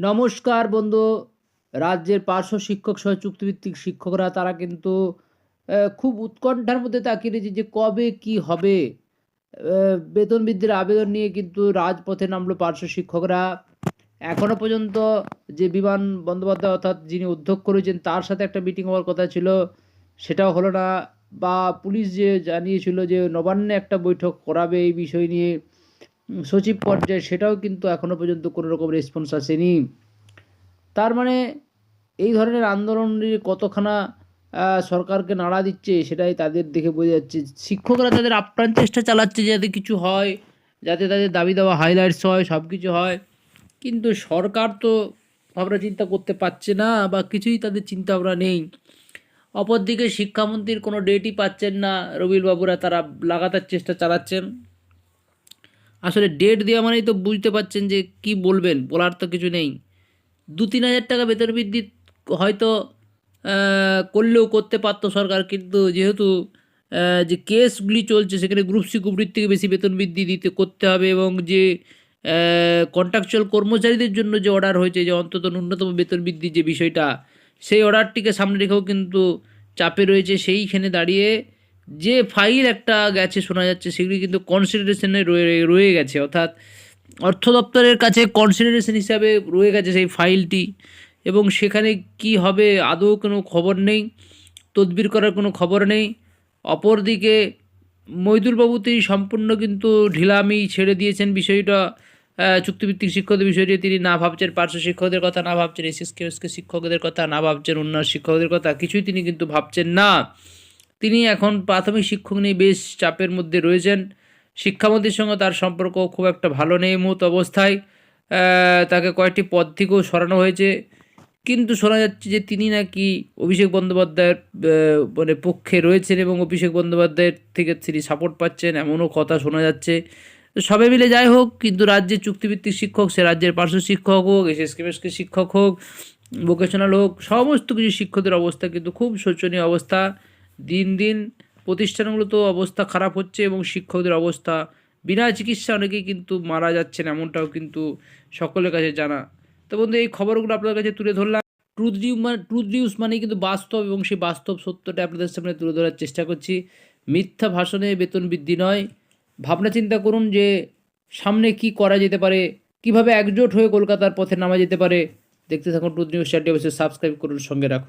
নমস্কার বন্ধু। রাজ্যের পার্শ্ব শিক্ষক সহ চুক্তিভিত্তিক শিক্ষকরা, তারা কিন্তু খুব উৎকণ্ঠার মধ্যে তাকিয়ে রয়েছে যে কবে কি হবে। বেতন বৃদ্ধির আবেদন নিয়ে কিন্তু রাজপথে নামলো পার্শ্ব শিক্ষকরা। এখনও পর্যন্ত যে বিমান বন্দ্যোপাধ্যায় অর্থাৎ যিনি অধ্যক্ষ রয়েছেন, তার সাথে একটা মিটিং হওয়ার কথা ছিল। সেটাও হলো না। বা পুলিশ যে জানিয়েছিল যে নবান্নে একটা বৈঠক করাবে এই বিষয় নিয়ে। সচিব পর্যায়ে সেটাও কিন্তু এখনও পর্যন্ত কোনো রকম রেসপন্স আসেনি। তার মানে এই ধরনের আন্দোলন কতখানা সরকারকে নাড়া দিচ্ছে সেটাই তাদের দেখে বোঝা যাচ্ছে। শিক্ষকরা তাদের আপ্রাণ চেষ্টা চালাচ্ছে যাতে কিছু হয়, যাতে তাদের দাবি দেওয়া হাইলাইটস হয় সব কিছু হয়। কিন্তু সরকার তো ভাবনা চিন্তা করতে পারছে না বা কিছুই তাদের চিন্তা ভাবনা নেই। অপরদিকে শিক্ষামন্ত্রীর কোনো ডেটই পাচ্ছেন না রবিল বাবুরা তারা লাগাতার চেষ্টা চালাচ্ছেন। আসলে ডেট দেওয়া মানেই তো বুঝতে পারছেন যে কি বলবেন, বলার তো কিছু নেই। দু তিন হাজার টাকা বেতন বৃদ্ধি হয়তো করলেও করতে পারতো সরকার, কিন্তু যেহেতু যে কেসগুলি চলছে, সেখানে গ্রুপ সি গ্রুপ থেকে বেশি বেতন বৃদ্ধি দিতে, করতে হবে এবং যে কন্ট্রাকচুয়াল কর্মচারীদের জন্য যে অর্ডার হয়েছে, যে অন্তত ন্যূনতম বেতন বৃদ্ধির যে বিষয়টা, সেই অর্ডারটিকে সামনে রেখেও কিন্তু চাপে রয়েছে। সেইখানে দাঁড়িয়ে যে ফাইল একটা গেছে, শোনা যাচ্ছে, সেগুলি কিন্তু কনসিডারেশনে রয়ে রয়ে গেছে। অর্থাৎ অর্থ দপ্তরের কাছে কনসিডারেশন হিসাবে রয়ে গেছে সেই ফাইলটি এবং সেখানে কি হবে আদৌ কোনো খবর নেই, তদবির করার কোনো খবর নেই। অপরদিকে মৈদুলবাবু তিনি সম্পূর্ণ কিন্তু ঢিলামি ছেড়ে দিয়েছেন বিষয়টা। চুক্তিভিত্তিক শিক্ষকদের বিষয়টি তিনি না ভাবছেন, পার্শ্ব শিক্ষকদের কথা না ভাবছেন এসএসকে এসকে শিক্ষকদের কথা না ভাবছেন অন্য শিক্ষকদের কথা, কিছুই তিনি কিন্তু ভাবছেন না। তিনি এখন প্রাথমিক শিক্ষক নিয়ে বেশ চাপের মধ্যে রয়েছেন। শিক্ষামন্ত্রীর সঙ্গে তার সম্পর্ক খুব একটা ভালো নেই মুহূর্ত অবস্থায়। তাকে কয়েকটি পদ থেকেও সরানো হয়েছে। কিন্তু শোনা যাচ্ছে যে তিনি নাকি অভিষেক বন্দ্যোপাধ্যায়ের মানে পক্ষে রয়েছেন এবং অভিষেক বন্দ্যোপাধ্যায়ের থেকে তিনি সাপোর্ট পাচ্ছেন এমনও কথা শোনা যাচ্ছে। সবে মিলে যাই হোক, কিন্তু রাজ্যের চুক্তিভিত্তিক শিক্ষক, সে রাজ্যের পার্শ্ব শিক্ষক হোক এসএসকে শিক্ষক হোক ভোকেশনাল হোক, সমস্ত কিছু শিক্ষকদের অবস্থা কিন্তু খুব শোচনীয় অবস্থা। দিন দিন প্রতিষ্ঠানগুলো তো অবস্থা খারাপ হচ্ছে এবং শিক্ষকদের অবস্থা, বিনা চিকিৎসা অনেকেই কিন্তু মারা যাচ্ছেন এমনটাও কিন্তু সকলের কাছে জানা। তো বন্ধু, এই খবরগুলো আপনাদের কাছে তুলে ধরলাম। ট্রুথ নিউজ মানে ট্রুথ নিউজ মানে কিন্তু বাস্তব এবং সেই বাস্তব সত্যটা আপনাদের সামনে তুলে ধরার চেষ্টা করছি। মিথ্যা ভাষণে বেতন বৃদ্ধি নয়। ভাবনা চিন্তা করুন যে সামনে কি করা যেতে পারে, কীভাবে একজোট হয়ে কলকাতার পথে নামা যেতে পারে। দেখতে থাকুন ট্রুথ নিউজ চ্যানেলটি অবশ্যই সাবস্ক্রাইব করুন, সঙ্গে রাখুন।